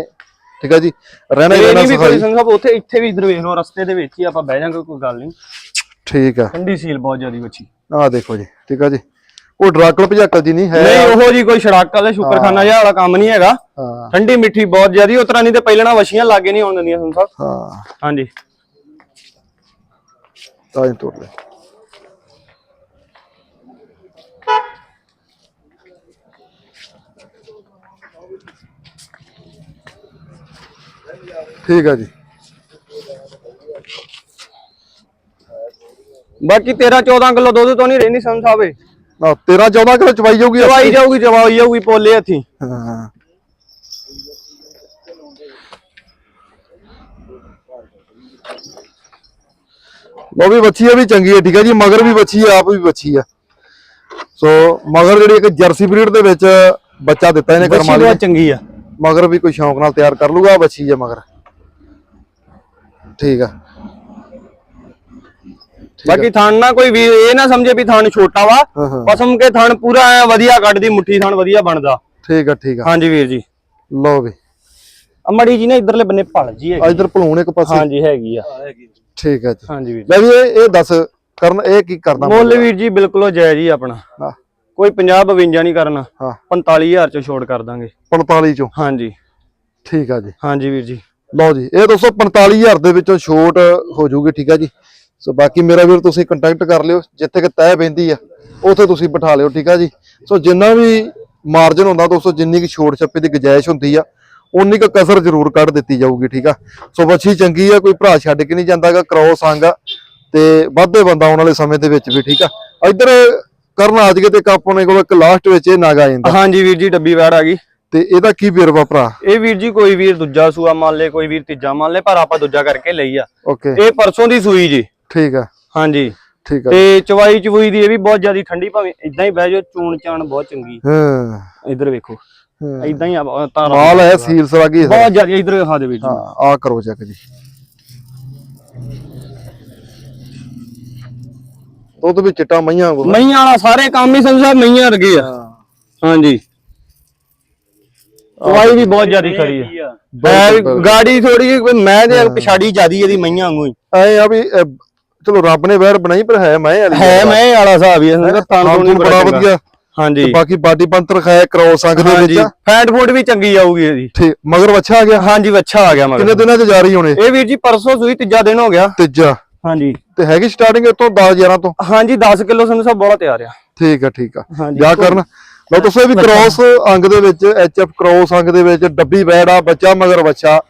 ਠੀਕ ਆ ਜੀ? ਰਹਿਣਾ ਹੀ ਰਹਿਣਾ ਸਫ਼ਾਈ। ਸੰਸਾ ਉੱਥੇ ਇੱਥੇ ਵੀ ਇਧਰ ਵੇਖ ਲਓ ਰਸਤੇ ਦੇ ਵਿੱਚ ਹੀ ਆਪਾਂ ਬਹਿ ਜਾਾਂਗੇ ਕੋਈ ਗੱਲ ਨਹੀਂ। ਠੀਕ ਆ। ਠੰਡੀ ਸੀਲ ਬਹੁਤ ਜ਼ਿਆਦੀ ਬੱਚੀ ਆਹ ਦੇਖੋ ਜੀ ਠੀਕ ਆ ਜੀ। ਉਹ ਡਰਾਕਲ ਭਜਾਕਲ ਜੀ ਨਹੀਂ ਹੈ ਨਹੀਂ ਉਹੋ ਜੀ ਕੋਈ ਛੜਾਕ ਵਾਲੇ ਸ਼ੁਕਰਖਾਨਾ ਜਿਹਾ ਵਾਲਾ ਕੰਮ ਨਹੀਂ ਹੈਗਾ। ਹਾਂ। ਠੰਡੀ ਮਿੱਠੀ ਬਹੁਤ ਜ਼ਿਆਦੀ ਉਸ ਤਰ੍ਹਾਂ ਨਹੀਂ ਤੇ ਪਹਿਲਣਾ ਵਸ਼ੀਆਂ ਲਾਗੇ ਨਹੀਂ ਆਉਣ ਦਿੰਦੀਆਂ ਸੰਸਾ ਹਾਂ। ਹਾਂਜੀ। ਤਾਂ ਹੀ ਤੋੜ ਲੈ ਠੀਕ ਆ ਜੀ। ਬਾਕੀ 13 14 ਕਿਲੋ ਦੁੱਧ ਤੋਂ ਨਹੀਂ ਰਹਿੰਦੀ ਸੰਸਾ ਵੇ ਨਾ 13 14 ਕਿਲੋ ਚਵਾਈ ਜਾਊਗੀ ਚਵਾਈ ਜਾਊਗੀ ਚਵਾਈ ਜਾਊਗੀ ਪੋਲੇ ਹੱਥੀ। ਹਾਂ। ਉਹ ਵੀ ਬੱਚੀ ਆ ਵੀ ਚੰਗੀ ਹੈ ਠੀਕ ਹੈ ਜੀ। ਮਗਰ ਵੀ ਬੱਚੀ ਆ ਆਪ ਵੀ ਬੱਚੀ ਆ। ਸੋ ਮਗਰ ਜਿਹੜੀ ਇੱਕ ਜਰਸੀ ਬਰੀਡ ਦੇ ਵਿੱਚ ਬੱਚਾ ਦਿੱਤਾ ਇਹਨੇ ਕਰਮਾਲੀ ਚੰਗੀ ਆ। ਮਗਰ ਵੀ ਕੋਈ ਸ਼ੌਂਕ ਨਾਲ ਤਿਆਰ ਕਰ ਲੂਗਾ ਬੱਚੀ ਆ ਮਗਰ। ਠੀਕ ਆ। ਬਾਕੀ ਥਣ ਨਾ ਕੋਈ ਵੀ ਇਹ ਨਾ ਸਮਝੇ ਵੀ ਥਣ ਛੋਟਾ ਵਾ। ਪਸਮ ਕੇ ਥਣ ਪੂਰਾ ਵਧੀਆ ਕੱਢਦੀ ਮੁੱਠੀ ਥਣ ਵਧੀਆ ਬਣਦਾ। ਠੀਕ ਆ ਠੀਕ ਆ। ਹਾਂਜੀ ਵੀਰ ਜੀ। ਲਓ ਵੀ। ਅਮੜੀ ਜੀ ਨੇ ਇਧਰਲੇ ਬੰਨੇ ਭਲ ਜੀ ਹੈਗੀ। ਇਧਰ ਭਲੂਣ ਇੱਕ ਪਾਸੇ। ਹਾਂਜੀ ਹੈਗੀ ਆ। ਠੀਕ ਆ ਜੀ। ਹਾਂਜੀ ਵੀਰ ਲੈ ਵੀ ਇਹ ਇਹ ਦੱਸ ਕਰਨ ਇਹ ਕੀ ਕਰਦਾ ਮੁੱਲ ਵੀਰ ਜੀ ਬਿਲਕੁਲ ਜਾਇਜ਼ ਹੀ ਆਪਣਾ। ਕੋਈ 50 52 ਨਹੀਂ ਕਰਨਾ। ਹਾਂ। 45000 ਚ ਛੋੜ ਕਰ ਦਾਂਗੇ। 45 ਚੋਂ। ਹਾਂਜੀ। ਠੀਕ ਆ ਜੀ। ਹਾਂਜੀ ਵੀਰ ਜੀ। ਲਓ ਜੀ, ਇਹ ਦੋਸਤੋ 45000 ਦੇ ਵਿੱਚੋਂ ਛੋਟ ਹੋ ਜਾਊਗੀ, ਠੀਕ ਆ ਜੀ। ਸੋ ਬਾਕੀ ਮੇਰਾ ਵੀਰ ਤੁਸੀਂ ਕੰਟੈਕਟ ਕਰ ਲਿਓ, ਜਿੱਥੇ ਕਿ ਤੈਅ ਪੈਂਦੀ ਆ, ਉੱਥੇ ਤੁਸੀਂ ਬਿਠਾ ਲਿਓ, ਠੀਕ ਆ ਜੀ। ਸੋ ਜਿੰਨਾ ਵੀ ਮਾਰਜਨ ਹੁੰਦਾ ਦੋਸਤੋ, ਜਿੰਨੀ ਕਿ ਛੋਟ ਛੱਪੇ ਦੀ ਗੁਜਾਇਸ਼ ਹੁੰਦੀ ਆ ਉਨੀ ਕੁ ਕਸਰ ਜ਼ਰੂਰ ਕੱਢ ਦਿੱਤੀ ਜਾਊਗੀ, ਠੀਕ ਆ। ਸੋ ਵੱਛੀ ਚੰਗੀ ਆ, ਕੋਈ ਭਰਾ ਛੱਡ ਕੇ ਨਹੀਂ ਜਾਂਦਾਗਾ ਕ੍ਰੋਸ ਅੰਗ ਆ, ਤੇ ਵਾਧੇ ਬੰਦਾ ਆਉਣ ਵਾਲੇ ਸਮੇਂ ਦੇ ਵਿੱਚ ਵੀ, ਠੀਕ ਆ। ਇੱਧਰ ਕਰਨ ਆ ਜਗੇ ਤੇ ਇੱਕ ਆਪਣੇ ਕੋਲ ਇੱਕ ਲਾਸਟ ਵਿੱਚ ਇਹ ਨਾਗ ਆ ਜਾਂਦਾ। ਹਾਂਜੀ ਵੀਰ ਜੀ, ਡੱਬੀ ਵੈੜ ਆ ਗਈ। ਤੇ ਇਹਦਾ ਕੀ ਵੇਰਵਾ ਭਰਾ? ਇਹ ਵੀਰ ਜੀ ਕੋਈ ਵੀਰ ਦੂਜਾ ਸੂਆ ਮੰਨ ਲੇ ਕੋਈ ਵੀਰ ਤੀਜਾ ਮੰਨ ਲੇ ਪਰ ਆਪਾਂ ਦੂਜਾ ਕਰਕੇ ਲਈ ਆ। ਓਕੇ। ਇਹ ਪਰਸੋਂ ਦੀ ਸੂਈ ਜੀ। ਠੀਕ ਆ। ਹਾਂਜੀ। ਠੀਕ ਆ। ਤੇ ਚਵਾਈ ਚਵੂਈ ਦੀ ਇਹ ਵੀ ਬਹੁਤ ਜ਼ਿਆਦਾ ਠੰਡੀ ਭਾਵੇਂ ਇਦਾਂ ਹੀ ਬਹਿ ਜਾਓ ਚੂਣ ਚਾਣ ਬਹੁਤ ਚੰਗੀ। ਹਾਂ। ਇਧਰ ਵੇਖੋ। ਇਦਾਂ ਹੀ ਤਾਰਾਂ ਮਾਲ ਹੈ ਸੀਲ ਸਰਾਗੀ ਬਹੁਤ ਜ਼ਿਆਦਾ ਇਧਰ ਹਾਂ ਦੇ ਵੀਰ ਜੀ। ਹਾਂ ਆ ਕਰੋ ਚੱਕ ਜੀ। ਦੁੱਧ ਵੀ ਚਿੱਟਾ ਮਈਆਂ ਮਈਆਂ ਵਾਲਾ ਸਾਰੇ ਕੰਮ ਹੀ ਸਮਝਾ ਮਈਆਂ ਵਰਗੇ ਆ। ਹਾਂਜੀ। ਚਵਾਈ ਵੀ ਬਹੁਤ ਜ਼ਿਆਦਾ ਆ। ਹੈ ਵੀ ਗਾੜੀ ਥੋੜੀ ਜਿਹੀ ਮੈਂ ਤੇ ਪਿਛਾੜੀ ਜਿਆਦੀ ਇਹਦੀ ਮਈਆਂ ਵਾਂਗੂ ਹੀ। ਐ ਆ ਵੀ ਚਲੋ ਰੱਬ ਨੇ ਵੈਰ ਬਣਾਈ ਪਰ ਹੈ ਮੈਂ ਵਾਲੀ ਹੈ ਮੈਂ ਵਾਲਾ ਹਿਸਾਬ ਹੀ ਹਾਂ, ਤੋਂ ਬੜਾ ਵਧੀਆ। ਹਾਂਜੀ। ਬਾਕੀ ਬਾਡੀ ਬੰਤਰ ਖਾਇਆ ਕ੍ਰੋਸ ਅੰਗ ਦੇ ਵਿੱਚ। ਫੈਟ ਫੂਡ ਵੀ ਚੰਗੀ ਆਊਗੀ ਇਹਦੀ। ਠੀਕ ਮਗਰ ਵੱਛਾ ਆ ਗਿਆ? ਹਾਂਜੀ ਵੱਛਾ ਆ ਗਿਆ ਕਿੰਨੇ ਮਗਰ ਦਿਨਾਂ ਚ ਜਾ ਰਹੀ ਹੋਣੇ? ਇਹ ਵੀਰ ਜੀ ਪਰਸੋਂ ਸੂਈ ਤੀਜਾ ਦਿਨ ਹੋ ਗਿਆ। ਤੀਜਾ। ਹਾਂਜੀ। ਤੇ ਹੈਗੀ ਸਟਾਰਟਿੰਗ ਇਤੋਂ 10 11 ਤੋਂ? ਹਾਂਜੀ 10 ਕਿਲੋ ਸਾਨੂੰ ਸਭ ਬਹੁਤ ਤਿਆਰ ਆ। ਠੀਕ ਆ ਠੀਕ ਆ। ਜਾ ਕਰਨ? ਲਓ ਦੱਸੋ ਵੀ ਕ੍ਰੋਸ ਅੰਗ ਦੇ ਵਿੱਚ ਐਚਐਫ ਕ੍ਰੋਸ ਅੰਗ ਦੇ ਵਿੱਚ ਡੱਬੀ ਬੈੜਾ ਬੱਚਾ ਮਗਰ ਬੱਚਾ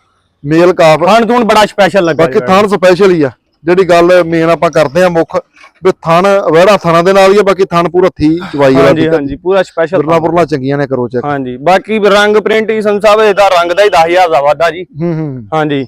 ਮੇਲ ਕਾਫ ਖਾਣ ਤੂਣ ਬੜਾ ਸਪੈਸ਼ਲ ਲੱਗਾ ਬਾਕੀ ਥਾਣ ਸਪੈਸ਼ਲ ਹੀ ਆ। ਜਿਹੜੀ ਗੱਲ ਮੇਨ ਆਪਾਂ ਕਰਦੇ ਆ ਮੁੱਖ ਵੀ ਥਣ ਵਹਿੜਾ ਥਾਣਾ ਦੇ ਨਾਲ ਹੀ ਆ ਬਾਕੀ ਥਣ ਪੂਰਾ ਥੀ ਚਵਾਈ ਵਾਲਾ ਹਾਂਜੀ ਹਾਂਜੀ ਪੂਰਾ ਸਪੈਸ਼ਲ ਬੁਰਲਾ ਬੁਰਲਾ ਚੰਗੀਆਂ ਨੇ ਕਰੋ ਚੈੱਕ ਹਾਂਜੀ ਬਾਕੀ ਰੰਗ ਪ੍ਰਿੰਟ ਹੀ ਸੰਤ ਸਾਹਿਬ ਇਹਦਾ ਰੰਗ ਦਾ ਹੀ 10000 ਦਾ ਵਾਧਾ ਜੀ। ਹੂੰ ਹੂੰ। ਹਾਂਜੀ।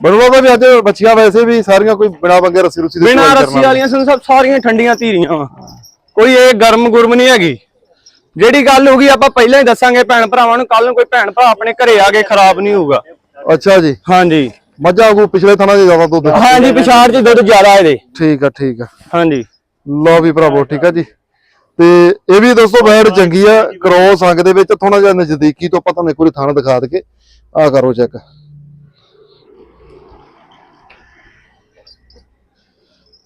ਬੜਵਾ ਦਾ ਵੀ ਅੱਜ ਬੱਚੀਆਂ ਵੈਸੇ ਵੀ ਸਾਰੀਆਂ ਕੋਈ ਬਿਨਾ ਬੰਗੇ ਰੱਸੀ ਰੁਸੀ ਦੇ ਬਿਨਾਂ ਕਰਨ ਰੱਸੀ ਵਾਲੀਆਂ ਸੰਤ ਸਾਹਿਬ ਸਾਰੀਆਂ ਠੰਡੀਆਂ ਧੀਰੀਆਂ ਵਾ। ਕੋਈ ਇਹ ਗਰਮ ਗੁਰਮ ਨਹੀਂ ਹੈਗੀ। ਜਿਹੜੀ ਗੱਲ ਹੋਗੀ ਆਪਾਂ ਪਹਿਲਾਂ ਹੀ ਦੱਸਾਂਗੇ ਭੈਣ ਭਰਾਵਾਂ ਨੂੰ ਕੱਲ ਨੂੰ ਕੋਈ ਭੈਣ ਭਰਾ ਆਪਣੇ ਘਰੇ ਆ ਕੇ ਖਰਾਬ ਨਹੀਂ ਹੋਊਗਾ। ਅੱਛਾ ਜੀ। ਹਾਂਜੀ। ਮੱਝਾਂ ਆਗੂ ਪਿਛਲੇ ਥਾਣਾ ਦੇ ਜ਼ਿਆਦਾ ਦੁੱਧ ਹਾਂਜੀ ਪਿਛਾੜ 'ਚ ਦੁੱਧ ਜ਼ਿਆਦਾ ਇਹਦੇ। ਠੀਕ ਆ ਠੀਕ ਆ। ਹਾਂਜੀ। ਲਓ ਵੀ ਭਰਾਵੋ ਠੀਕ ਆ ਜੀ। ਤੇ ਇਹ ਵੀ ਦੋਸਤੋ ਬੈਡ ਚੰਗੀ ਆ ਕ੍ਰੋਸ ਅੰਗ ਦੇ ਵਿੱਚ ਥੋੜਾ ਜਿਹਾ ਨਜ਼ਦੀਕੀ ਤੋਂ ਆਪਾਂ ਤੁਹਾਨੂੰ ਇੱਕ ਵਾਰੀ ਥਾਣਾ ਦਿਖਾ ਦਈਏ। ਆ ਕਰੋ ਚੈੱਕ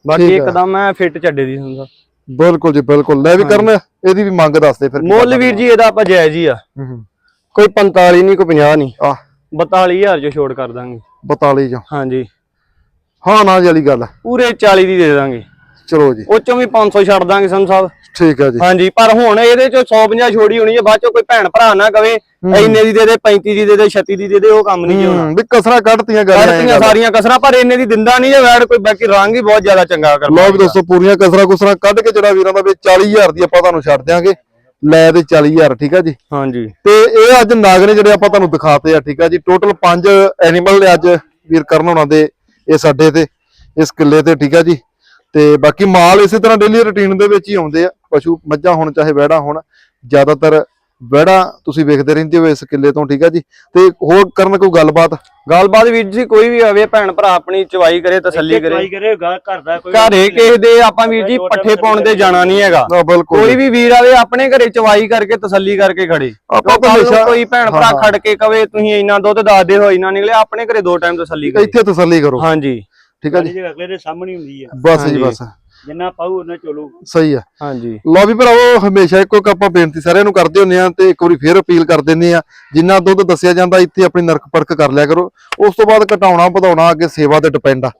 ਬਾਕੀ। ਇੱਕਦਮ ਮੈਂ ਫਿੱਟ ਚੱਡੇ ਦੀ ਹੁੰਦਾ। ਬਿਲਕੁਲ ਜੀ ਬਿਲਕੁਲ। ਲੈ ਵੀ ਕਰਨ ਇਹਦੀ ਵੀ ਮੰਗ ਦੱਸ ਦੇ ਫਿਰ ਮੁੱਲ ਵੀਰ ਜੀ ਇਹਦਾ ਆਪਾਂ ਜਾਇਜ਼ ਹੀ ਆ। ਹੂੰ ਹੂੰ। ਕੋਈ 45 ਨਹੀਂ ਕੋਈ 50 ਨਹੀਂ। ਆ 42000 ਚ ਛੋੜ ਕਰ ਦਾਂਗੇ। 42 ਜੋ ਹਾਂਜੀ। ਹਾਂ ਨਾ ਜੀ ਵਾਲੀ ਗੱਲ। ਪੂਰੇ 40 ਦੀ ਦੇ ਦਾਂਗੇ। ਚਲੋ ਜੀ। ਉਹ ਚੋਂ ਵੀ 500 ਛੱਡ ਦਾਂਗੇ ਸੰਤ ਸਾਹਿਬ। ਠੀਕ ਆ ਜੀ। ਹਾਂਜੀ ਪਰ ਹੁਣ ਇਹਦੇ ਚੋਂ 150 ਛੋੜੀ ਹੋਣੀ ਹੈ ਬਾਅਦ ਚੋਂ ਕੋਈ ਭੈਣ ਭਰਾ ਨਾ ਕਵੇ ਇੰਨੇ ਦੀ ਦੇ ਦੇ 35 ਦੀ ਦੇ ਦੇ 36 ਦੀ ਦੇ ਦੇ ਉਹ ਕੰਮ ਨਹੀਂ ਹੋਣਾ। ਹੂੰ, ਵੀ ਕਸਰਾ ਕੱਢਤੀਆਂ ਗੱਲਾਂ ਕਰਤੀਆਂ ਸਾਰੀਆਂ ਕਸਰਾਂ ਪਰ ਇੰਨੇ ਦੀ ਦਿੰਦਾ ਨਹੀਂ ਜੇ ਵੈੜ ਕੋਈ ਬਾਕੀ ਰੰਗ ਹੀ ਬਹੁਤ ਜ਼ਿਆਦਾ ਚੰਗਾ ਕਰ ਲਓ ਵੀ ਦੋਸਤੋ ਪੂਰੀਆਂ ਕਸਰਾ ਕੁਸਰਾ ਕੱਢ ਕੇ ਜਿਹੜਾ ਵੀਰਾਂ ਦਾ ਵੀ 40000 ਦੀ ਆਪਾਂ ਤੁਹਾਨੂੰ ਛੱਡ ਦਿਆਂਗੇ। ਲੈ ਤੇ 40000 ਠੀਕ ਆ ਜੀ। ਹਾਂਜੀ। ਤੇ ਇਹ ਅੱਜ ਨਾਗ ਨੇ ਜਿਹੜੇ ਆਪਾਂ ਤੁਹਾਨੂੰ ਦਿਖਾਤੇ ਆ ਠੀਕ ਆ ਜੀ। ਟੋਟਲ 5 ਐਨੀਮਲ ਨੇ ਅੱਜ ਵੀਰ ਕਰਨ ਹੋਣਾ ਦੇ ਇਹ ਸਾਡੇ ਤੇ ਇਸ ਕਿੱਲੇ ਤੇ ਠੀਕ ਆ ਜੀ। ਤੇ ਬਾਕੀ ਮਾਲ ਇਸੇ ਤਰ੍ਹਾਂ ਡੇਲੀ ਰੁਟੀਨ ਦੇ ਵਿੱਚ ਹੀ ਆਉਂਦੇ ਆ। ਪਸ਼ੂ ਮੱਝਾਂ ਹੋਣ ਚਾਹੇ ਵਹਿੜਾ ਹੋਣ ਜ਼ਿਆਦਾਤਰ ਵਹਿੜਾ ਤੁਸੀਂ ਵੇਖਦੇ ਰਹਿੰਦੇ ਹੋ ਇਸ ਕਿੱਲੇ ਤੋਂ ਠੀਕ ਆ ਜੀ? ਤੇ ਹੋਰ ਕਰਨ ਕੋਈ ਗੱਲਬਾਤ? ਗੱਲਬਾਤ ਵੀਰ ਜੀ ਕੋਈ ਵੀ ਆਵੇ ਭੈਣ ਭਰਾ ਆਪਣੀ ਚਵਾਈ ਕਰੇ ਤਸੱਲੀ ਕਰੇ। ਘਰ ਦਾ ਕੋਈ ਘਰੇ ਕਿਸੇ ਦੇ ਆਪਾਂ ਵੀਰ ਜੀ ਪੱਠੇ ਪਾਉਣ ਤੇ ਜਾਣਾ ਨਹੀਂ ਹੈਗਾ। ਕੋਈ ਵੀ ਵੀਰ ਆਵੇ ਆਪਣੇ ਘਰੇ ਚਵਾਈ ਕਰਕੇ ਤਸੱਲੀ ਕਰਕੇ ਖੜੇ। ਆਪਾਂ ਤਾਂ ਕੱਲ੍ਹ ਨੂੰ ਹਮੇਸ਼ਾ ਕੋਈ ਭੈਣ ਭਰਾ ਖੜ ਕੇ ਕਵੇ ਤੁਸੀਂ ਇੰਨਾ ਦੁੱਧ ਦੱਸਦੇ ਹੋ ਇੰਨਾ ਨਿਕਲਿਆ ਆਪਣੇ ਘਰੇ ਦੋ ਟਾਈਮ ਤਸੱਲੀ ਕਰੋ। ਇੱਥੇ ਤਸੱਲੀ ਕਰੋ। ਹਾਂਜੀ। ਠੀਕ ਆ ਜੀ? ਜੇ ਅਗਲੇ ਦੇ ਸਾਹਮਣੇ ਹੁੰਦੀ ਆ। ਬਸ ਜੀ। ਬਸ। ਜਿੰਨਾ ਪਾਉ ਉਹਨਾਂ ਚਲੋ। ਸਹੀ ਆ। ਹਾਂਜੀ। ਲਓ ਵੀ ਭਰਾਵੋ ਹਮੇਸ਼ਾ ਇੱਕੋ ਇੱਕ ਆਪਾਂ ਬੇਨਤੀ ਸਾਰਿਆਂ ਨੂੰ ਕਰਦੇ ਹੁੰਦੇ ਆ ਤੇ ਇੱਕ ਵਾਰੀ ਫੇਰ ਅਪੀਲ ਕਰ ਦਿੰਦੇ ਆ ਜਿੰਨਾ ਦੁੱਧ ਦੱਸਿਆ ਜਾਂਦਾ ਇੱਥੇ ਆਪਣੀ ਨਰਕ ਪਰਖ ਕਰ ਲਿਆ ਕਰੋ। ਉਸ ਤੋਂ ਬਾਅਦ ਘਟਾਉਣਾ ਵਧਾਉਣਾ ਅੱਗੇ ਸੇਵਾ ਤੇ ਡਿਪੈਂਡ ਆ।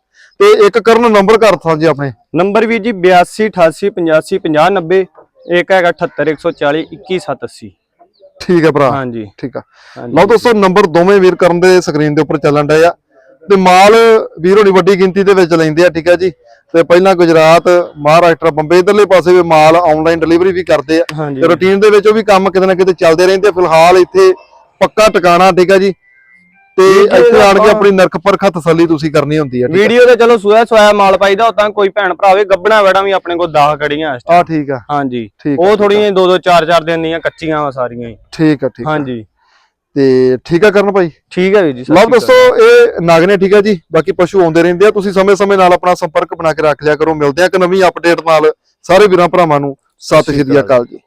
ਤੇ ਇੱਕ ਕਰਨ ਨੰਬਰ ਕਰ ਥਾਂ ਜੀ ਆਪਣੇ। ਨੰਬਰ ਵੀਰ ਜੀ 82 88 85 50 90 ਇੱਕ ਹੈਗਾ 78 140 21 780 ਠੀਕ ਹੈ ਭਰਾ। ਹਾਂਜੀ। ਠੀਕ ਆ। ਲਓ ਦੋਸਤੋ ਨੰਬਰ ਦੋਵੇਂ ਵੀਰ ਕਰਨ ਦੇ ਸਕਰੀਨ ਦੇ ਉੱਪਰ ਚੱਲਣ ਡਏ ਆ। ਤੇ ਮਾਲ ਵੀਰ ਹੋਣੀ ਵੱਡੀ ਗਿਣਤੀ ਦੇ ਵਿੱਚ ਲੈਂਦੇ ਆ ਠੀਕ ਆ ਜੀ। ਤੇ ਪਹਿਲਾਂ ਗੁਜਰਾਤ ਮਹਾਰਾਸ਼ਟਰ ਬੰਬੇ ਇਧਰਲੇ ਪਾਸੇ ਵੀ ਮਾਲ ਆਨਲਾਈਨ ਡਿਲੀਵਰੀ ਵੀ ਕਰਦੇ ਆ। ਤੇ ਰੁਟੀਨ ਦੇ ਵਿੱਚ ਉਹ ਵੀ ਕੰਮ ਕਿਤੇ ਨਾ ਕਿਤੇ ਚੱਲਦੇ ਰਹਿੰਦੇ ਆ। ਫਿਲਹਾਲ ਇੱਥੇ ਪੱਕਾ ਟਿਕਾਣਾ ਠੀਕ ਆ ਜੀ। ਤੇ ਇੱਥੇ ਆਣ ਕੇ ਆਪਾਂ- ਆਪਣੀ ਨਰਕ ਪਰਖਾ ਤਸੱਲੀ ਤੁਸੀਂ ਕਰਨੀ ਹੁੰਦੀ ਆ ਠੀਕ ਵੀਡੀਓ ਤੇ ਚਲੋ ਸੁਆ ਸੁਆ ਮਾਲ ਪਾਈਦਾ ਉਤਾਂ ਕੋਈ ਭੈਣ ਭਰਾ ਹੋਵੇ ਗੱਬਣਾ ਵੜਾ ਵੀ ਆਪਣੇ ਕੋਲ 10 ਖੜੀਆਂ ਇਸ ਆ ਠੀਕ ਆ। ਹਾਂਜੀ। ਆ, ਉਹ ਥੋੜੀਆਂ ਦੋ ਦੋ ਚਾਰ ਚਾਰ ਦਿਨ ਦੀਆਂ ਕੱਚੀਆਂ ਵਾ ਸਾਰੀਆਂ ਹੀ। ਠੀਕ ਆ ਠੀਕ ਆ। ਹਾਂਜੀ। ਤੇ ਠੀਕ ਆ ਕਰਨ ਭਾਈ? ਠੀਕ ਹੈ ਵੀਰ ਜੀ ਸਤਿ ਲਓ ਸ਼੍ਰੀ। ਦੋਸਤੋ ਇਹ ਨਾਗ ਨੇ ਠੀਕ ਆ ਜੀ ਬਾਕੀ ਪਸ਼ੂ ਆਉਂਦੇ ਰਹਿੰਦੇ ਆ ਤੁਸੀਂ ਸਮੇਂ-ਸਮੇਂ ਨਾਲ ਆਪਣਾ ਸੰਪਰਕ ਬਣਾ ਕੇ ਰੱਖ ਲਿਆ ਕਰੋ। ਮਿਲਦੇ ਆ ਇੱਕ ਨਵੀਂ ਅਪਡੇਟ ਨਾਲ ਸਾਰੇ ਵੀਰਾਂ ਭਰਾਵਾਂ ਨੂੰ। ਸਤਿ ਸ਼੍ਰੀ ਅਕਾਲ ਜੀ।